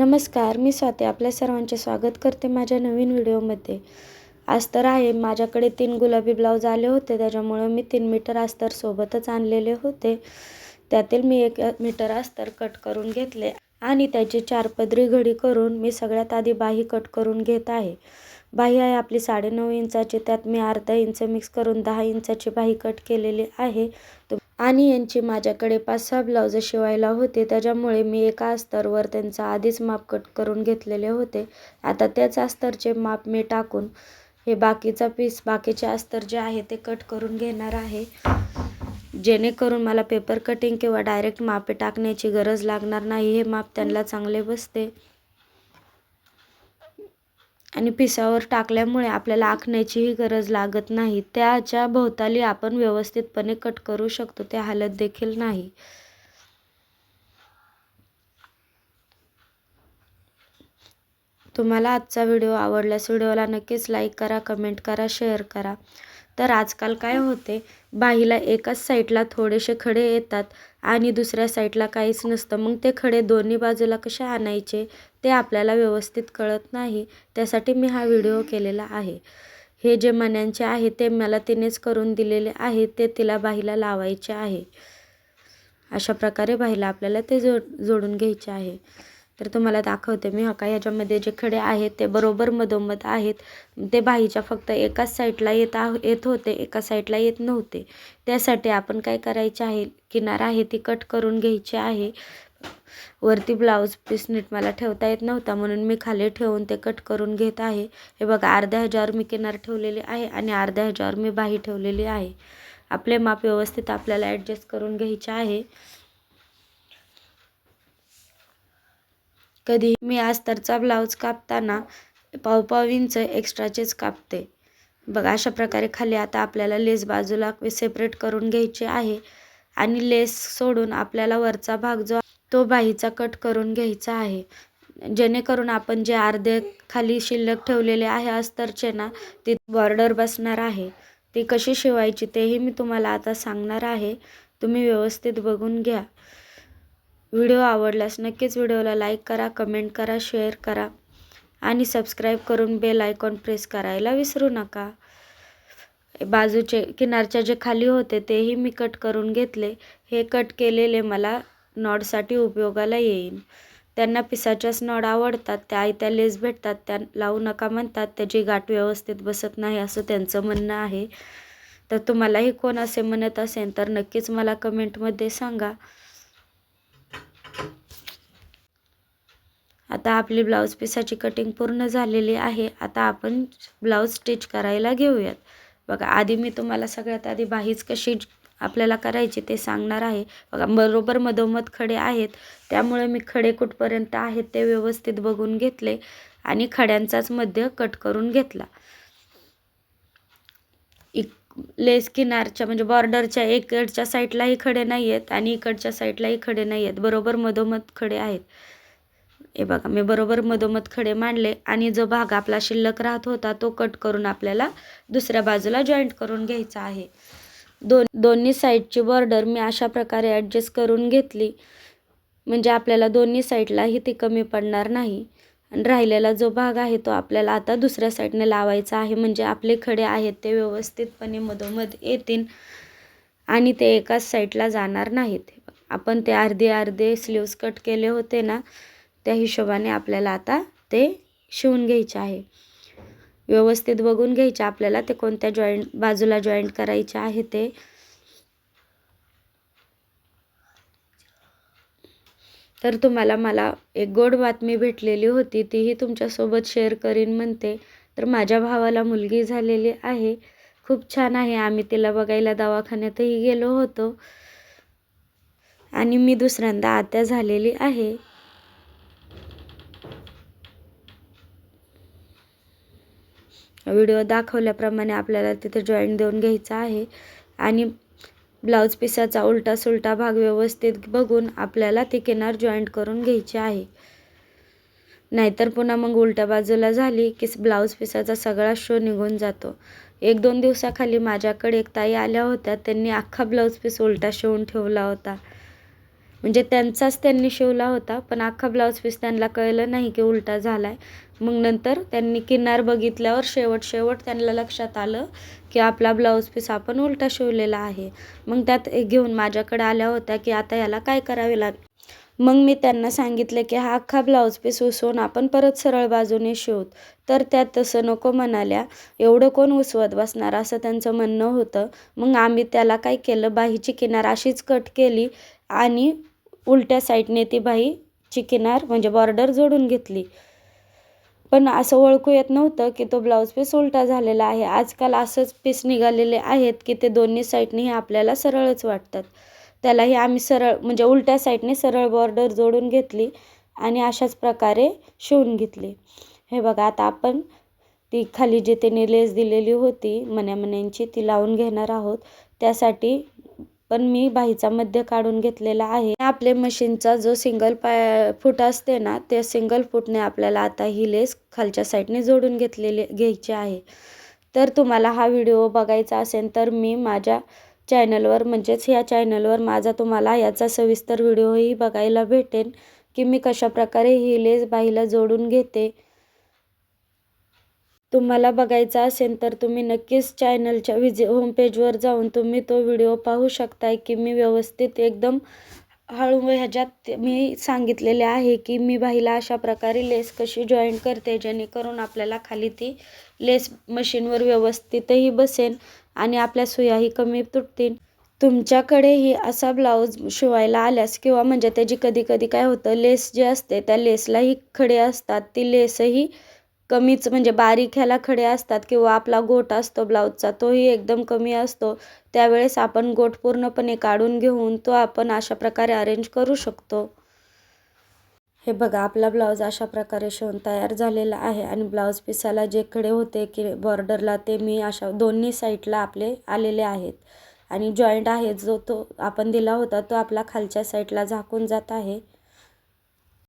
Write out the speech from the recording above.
नमस्कार मी स्वाती आपल्या सर्वांचे स्वागत करते माझ्या नवीन व्हिडिओमध्ये. आज तर आहे माझ्याकडे तीन गुलाबी ब्लाऊज आले होते त्याच्यामुळं मी तीन मीटर अस्तर सोबतच आणलेले होते. त्यातील मी एक मीटर अस्तर कट करून घेतले आणि त्याची चार पदरी घडी करून मी सगळ्यात आधी बाही कट करून घेत आहे. बाही आहे आपली साडेनऊ इंचाची त्यात मी अर्धा इंच मिक्स करून दहा इंचाची बाही कट केलेली आहे. आणि यांची माझ्याकडे पाच सहा ब्लाउज शिवायला होते. त्याच्यामुळे मी एका अस्तरवर त्यांचा आधीच माप कट करून घेतलेले होते. आता त्याच अस्तरचे माप मी टाकून हे बाकीचा पीस बाकीचे अस्तर जे आहे ते कट करून घेणार आहे. जेणेकरून मला पेपर कटिंग किंवा डायरेक्ट मापे टाकण्याची गरज लागणार नाही. हे माप त्यांना चांगले बसते. आणि पिसावर टाकल्यामुळे आपल्याला आखण्याचीही गरज लागत नाही. त्याच्या भोवताली आपण व्यवस्थितपणे कट करू शकतो ते हालत देखील नाही. तुम्हाला आजचा व्हिडिओ आवडल्यास व्हिडिओला नक्कीच लाईक करा कमेंट करा शेअर करा. तर आजकाल काय होते? बाहीला एकाच साईडला थोडेसे खडे येतात आणि दुसऱ्या साईडला काहीच नसतं. मग ते खडे दोन्ही बाजूला कसे आणायचे ते आपल्याला व्यवस्थित कळत नाही. त्यासाठी मी हा व्हिडिओ केलेला आहे. हे जे मण्यांचे आहे ते मला तिनेच करून दिलेले आहे. ते तिला बाहीला लावायचे आहे. अशा प्रकारे बाहीला आपल्याला ते जोड जोडून घ्यायचे आहे. तर तुम्हाला दाखवते मी हका याच्यामध्ये ह्याच्यामध्ये जे खडे आहेत ते बरोबर मधोमध आहेत. ते बाहीच्या फक्त एकाच साईडला येत येत होते एका साईडला येत नव्हते. त्यासाठी आपण काय करायचे आहे किनार आहे ती कट करून घ्यायची आहे. वरती ब्लाऊज पीस नीट मला ठेवता येत नव्हता म्हणून मी खाली ठेवून ते कट करून घेत आहे. हे बघा अर्ध्या ह्याच्यावर मी किनार ठेवलेली आहे आणि अर्ध्या ह्याच्यावर मी बाही ठेवलेली आहे. आपले माप व्यवस्थित आपल्याला ॲडजस्ट करून घ्यायचे आहे. कधी मी अस्तरचा ब्लाऊज कापताना पाव पाव इंच एक्स्ट्राचेच कापते. बघा अशा प्रकारे खाली आता आपल्याला लेस बाजूला सेपरेट करून घ्यायचे आहे आणि लेस सोडून आपल्याला वरचा भाग जो तो बाहीचा कट करून घ्यायचा आहे. जेणेकरून आपण जे अर्धे खाली शिल्लक ठेवलेले आहे अस्तरचे ना ती बॉर्डर बसणार आहे. ती कशी शिवायची तेही मी तुम्हाला आता सांगणार आहे. तुम्ही व्यवस्थित बघून घ्या. व्हिडिओ आवडल्यास नक्कीच व्हिडिओला लाईक करा कमेंट करा शेअर करा आणि सबस्क्राईब करून बेल आयकॉन प्रेस करायला विसरू नका. बाजूचे किनारच्या जे खाली होते तेही मी कट करून घेतले. हे कट केलेले मला नॉडसाठी उपयोगाला येईल. त्यांना पिसाच्याच नॉड आवडतात त्या त्या लेस भेटतात त्या लावू नका म्हणतात त्याची गाठ व्यवस्थित बसत नाही असं त्यांचं म्हणणं आहे. तर तुम्हालाही कोण असे म्हणत असेल तर नक्कीच मला कमेंटमध्ये सांगा. आता आपली ब्लाऊज पिसाची कटिंग पूर्ण झालेली आहे. आता आपण ब्लाऊज स्टिच करायला घेऊयात. बघा आधी मी तुम्हाला सगळ्यात आधी बाहीच कशी आपल्याला करायची ते सांगणार आहे. बघा बरोबर मधोमध खडे आहेत. त्यामुळे मी खडे कुठपर्यंत आहेत ते व्यवस्थित बघून घेतले आणि खड्यांचाच मध्य कट करून घेतला. इक लेस किनारच्या म्हणजे बॉर्डरच्या इकडच्या साईडलाही खडे नाही आहेत आणि इकडच्या साईडलाही खडे नाही आहेत बरोबर मधोमध खडे आहेत. हे बघा मी बरोबर मधोमध खडे मांडले आणि जो भाग आपला शिल्लक राहत होता तो कट करून आपल्याला दुसऱ्या बाजूला जॉईंट करून घ्यायचा आहे. दोन दोन्ही साईडची बॉर्डर मी अशा प्रकारे ॲडजस्ट करून घेतली. म्हणजे आपल्याला दोन्ही साईडलाही ती कमी पडणार नाही. आणि राहिलेला जो भाग आहे तो आपल्याला आता दुसऱ्या साईडने लावायचा आहे. म्हणजे आपले खडे आहेत ते व्यवस्थितपणे मधोमध येतील आणि ते एकाच साईडला जाणार नाहीत. आपण ते अर्धे अर्धे स्लीव्स कट केले होते ना त्या हिशोबाने आपल्याला आता ते शिवून घ्यायचे आहे. व्यवस्थित बघून घ्यायचे आपल्याला ते कोणत्या जॉईंट बाजूला जॉईंट करायचे आहे ते. तर तुम्हाला मला एक गोड बातमी भेटलेली होती तीही तुमच्यासोबत शेअर करीन म्हणते. तर माझ्या भावाला मुलगी झालेली आहे. खूप छान आहे. आम्ही तिला बघायला दवाखान्यातही गेलो होतो. आणि मी दुसऱ्यांदा आत्या झालेली आहे. व्हिडिओ दाखवल्याप्रमाणे आपल्याला तिथे जॉईंट देऊन घ्यायचा आहे. आणि ब्लाऊज पिसाचा उलटा सुलटा भाग व्यवस्थित बघून आपल्याला ती किनार जॉईंट करून घ्यायची आहे. नाहीतर पुन्हा मग उलट्या बाजूला झाली की ब्लाऊज पिसाचा सगळा शो निघून जातो. एक दोन दिवसाखाली माझ्याकडे एक ताई आल्या होत्या. त्यांनी अख्खा ब्लाऊज पीस उलटा शिवून ठेवला होता. म्हणजे त्यांचाच त्यांनी शिवला होता पण अख्खा ब्लाऊज पीस त्यांना कळलं नाही की उलटा झाला आहे मग नंतर त्यांनी किनार बघितल्यावर शेवट शेवट त्यांना लक्षात आलं की आपला ब्लाऊज पीस आपण उलटा शिवलेला आहे. मग त्यात घेऊन माझ्याकडे आल्या होत्या की आता याला काय करावे लाग मग मी त्यांना सांगितलं की हा अख्खा ब्लाऊज पीस उसवून आपण परत सरळ बाजूने शिवत तर त्या तसं नको म्हणाल्या. एवढं कोण उसवत बसणार असं त्यांचं म्हणणं होतं. मग आम्ही त्याला काय केलं? बाहीची किनार अशीच कट केली आणि उलट्या साईडने ती बाहीची किनार म्हणजे बॉर्डर जोडून घेतली. पण असं ओळखू येत नव्हतं की तो ब्लाऊज पीस उलटा झालेला आहे. आजकाल असंच पीस निघालेले आहेत की ते दोन्ही साईडनेही आपल्याला सरळच वाटतात. त्यालाही आम्ही सरळ म्हणजे उलट्या साईडने सरळ बॉर्डर जोडून घेतली आणि अशाच प्रकारे शिवून घेतली. हे बघा आता आपण ती खाली जे त्याने लेस दिलेली होती मन्यामन्यांची ती लावून घेणार आहोत. त्यासाठी पण मी बाहीचा मध्य काढून घेतलेला आहे. आपले मशीनचा जो सिंगल पाय फूट असते ना त्या सिंगल फूटने आपल्याला आता ही लेस खालच्या साईडने जोडून घेतलेली घ्यायची आहे. तर तुम्हाला हा व्हिडिओ बघायचा असेल तर मी माझ्या चॅनलवर म्हणजेच ह्या चॅनलवर माझा तुम्हाला याचा सविस्तर व्हिडिओही बघायला भेटेल की मी कशाप्रकारे ही लेस बाईला जोडून घेते. तुम्हाला बघायचा असेल तर तुम्ही नक्कीच चॅनलच्या विजि होमपेजवर जाऊन तुम्ही तो व्हिडिओ पाहू शकताय की मी व्यवस्थित एकदम हळू ह्याच्यात मी सांगितलेले आहे की मी बाईला अशा प्रकारे लेस कशी जॉईन करते जेणेकरून आपल्याला खाली ती लेस मशीनवर व्यवस्थितही बसेल आणि आपल्या सुयाही कमी तुटतील. तुमच्याकडेही असा ब्लाऊज शिवायला आल्यास किंवा म्हणजे त्याची कधी कधी काय होतं लेस जे असते त्या लेसलाही खडे असतात ती लेसही कमीच म्हणजे बारीक ह्याला खडे असतात किंवा आपला गोट असतो ब्लाऊजचा तोही एकदम कमी असतो. त्यावेळेस आपण गोट पूर्णपणे काढून घेऊन तो आपण अशा प्रकारे अरेंज करू शकतो. हे बघा आपला ब्लाऊज अशा प्रकारे शिवून तयार झालेला आहे आणि ब्लाऊज पिसाला जे खडे होते की बॉर्डरला ते मी अशा दोन्ही साईडला आपले आलेले आहेत. आणि जॉईंट आहे जो तो आपण दिला होता तो आपला खालच्या साईडला झाकून जात आहे.